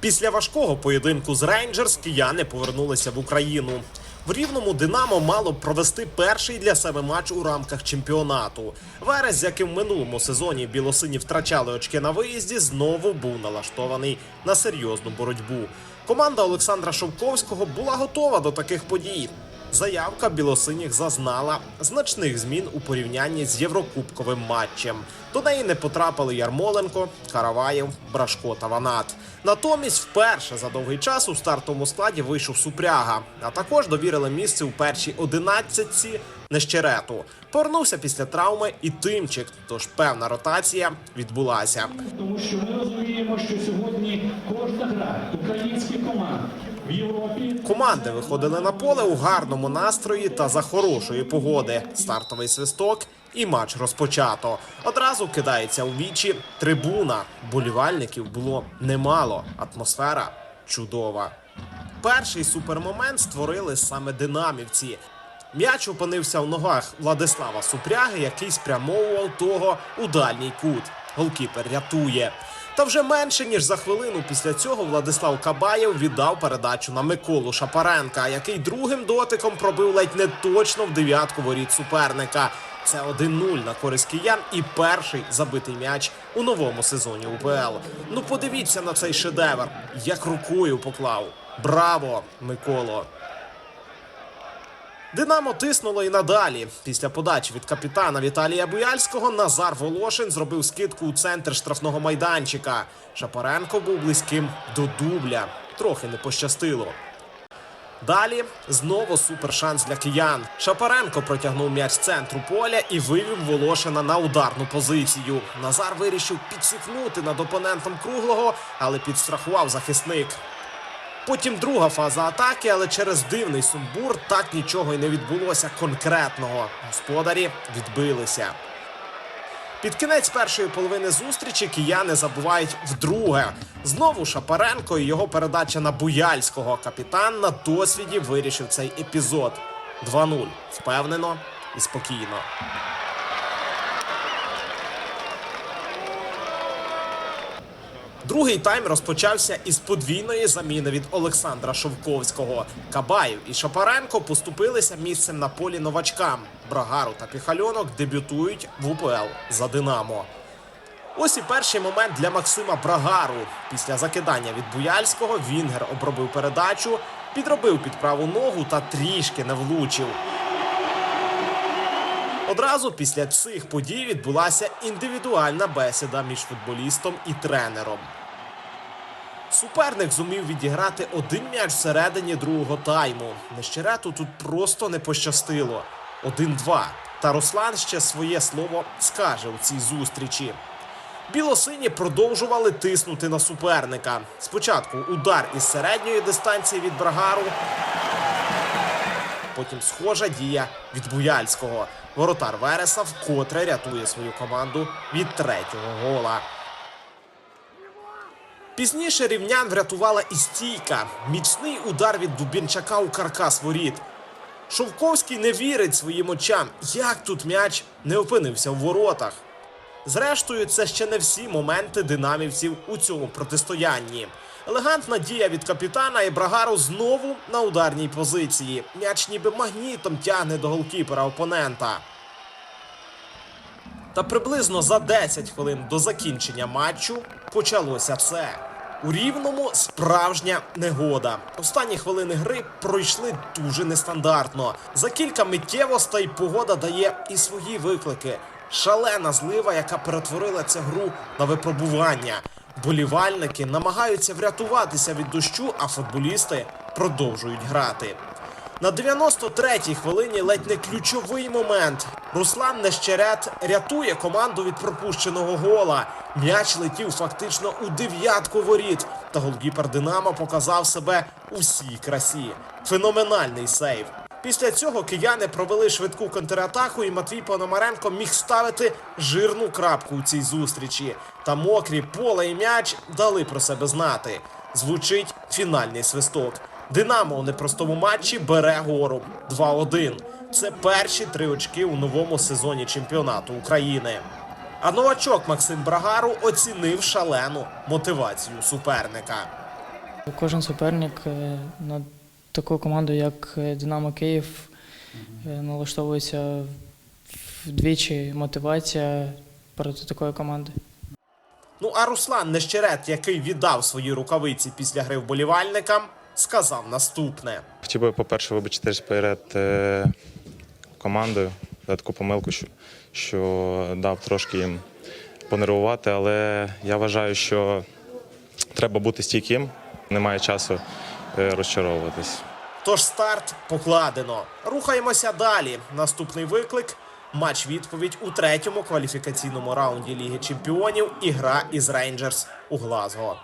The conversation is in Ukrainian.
Після важкого поєдинку з Рейнджерс кияни повернулися в Україну. В рівному Динамо мало б провести перший для себе матч у рамках чемпіонату. Верес, яким в минулому сезоні білосині втрачали очки на виїзді, знову був налаштований на серйозну боротьбу. Команда Олександра Шовковського була готова до таких подій. Заявка білосиніх зазнала значних змін у порівнянні з єврокубковим матчем. До неї не потрапили Ярмоленко, Караваєв, Брашко та Ванат. Натомість, вперше за довгий час у стартовому складі вийшов Супряга, а також довірили місце у першій одинадцятці Нещерету. Повернувся після травми і Тимчик, тож певна ротація відбулася. Тому що ми розуміємо, що сьогодні кожна гра українських команд Команди виходили на поле у гарному настрої та за хорошої погоди. Стартовий свисток і матч розпочато. Одразу кидається у вічі трибуна. Болівальників було немало. Атмосфера чудова. Перший супермомент створили саме динамівці. М'яч опинився в ногах Владислава Супряги, який спрямовував того у дальній кут. Голкіпер рятує. Та вже менше ніж за хвилину після цього Владислав Кабаєв віддав передачу на Миколу Шапаренка, який другим дотиком пробив ледь не точно в дев'ятку воріт суперника. Це 1-0 на користь киян і перший забитий м'яч у новому сезоні УПЛ. Ну подивіться на цей шедевр, як рукою поклав. Браво, Миколо! Динамо тиснуло і надалі. Після подачі від капітана Віталія Буяльського Назар Волошин зробив скидку у центр штрафного майданчика. Шапаренко був близьким до дубля. Трохи не пощастило. Далі знову супершанс для киян. Шапаренко протягнув м'яч з центру поля і вивів Волошина на ударну позицію. Назар вирішив підсікнути над опонентом круглого, але підстрахував захисник. Потім друга фаза атаки, але через дивний сумбур так нічого й не відбулося конкретного. Господарі відбилися. Під кінець першої половини зустрічі кияни забувають вдруге. Знову Шапаренко і його передача на Буяльського. Капітан на досвіді вирішив цей епізод. 2-0. Впевнено і спокійно. Другий тайм розпочався із подвійної заміни від Олександра Шовковського. Кабаєв і Шапаренко поступилися місцем на полі новачкам. Брагару та Піхальонок дебютують в УПЛ за Динамо. Ось і перший момент для Максима Брагару. Після закидання від Буяльського Вінгер обробив передачу, підробив під праву ногу та трішки не влучив. Одразу після цих подій відбулася індивідуальна бесіда між футболістом і тренером. Суперник зумів відіграти один м'яч всередині другого тайму. Нещерету тут просто не пощастило. 1-2. Та Руслан ще своє слово скаже у цій зустрічі. Білосині продовжували тиснути на суперника. Спочатку удар із середньої дистанції від Брагару, Потім схожа дія від Буяльського. Воротар Вереса вкотре рятує свою команду від третього гола. Пізніше рівнян врятувала і стійка. Міцний удар від Дубінчака у каркас воріт. Шовковський не вірить своїм очам, як тут м'яч не опинився в воротах. Зрештою, це ще не всі моменти динамівців у цьому протистоянні. Елегантна дія від капітана і Брагару знову на ударній позиції. М'яч ніби магнітом тягне до голкіпера опонента. Та приблизно за 10 хвилин до закінчення матчу почалося це. У рівному справжня негода. Останні хвилини гри пройшли дуже нестандартно. За кілька миттєвостей погода дає і свої виклики. Шалена злива, яка перетворила цю гру на випробування. Болівальники намагаються врятуватися від дощу, а футболісти продовжують грати. На 93-й хвилині ледь не ключовий момент. Руслан Нещерет рятує команду від пропущеного гола. М'яч летів фактично у дев'ятку воріт. Та голкіпер Динамо показав себе у всій красі. Феноменальний сейв. Після цього кияни провели швидку контратаку, і Матвій Пономаренко міг ставити жирну крапку у цій зустрічі. Та мокрі поле і м'яч дали про себе знати. Звучить фінальний свисток. Динамо у непростому матчі бере гору 2-1. Це перші три очки у новому сезоні чемпіонату України. А новачок Максим Брагару оцінив шалену мотивацію суперника. Кожен суперник е, на таку команду, як е, Динамо Київ, е, налаштовується вдвічі мотивація проти такої команди. Ну а Руслан Нещерет, який віддав свої рукавиці після гри вболівальникам, сказав наступне. Хотів би, по-перше, вибачитись перед е, командою за таку помилку, що, що дав трошки їм понервувати, але я вважаю, що треба бути стійким, немає часу розчаровуватись. Тож старт покладено. Рухаємося далі. Наступний виклик. Матч відповідь у третьому кваліфікаційному раунді Ліги Чемпіонів і гра із Рейнджерс у Глазго.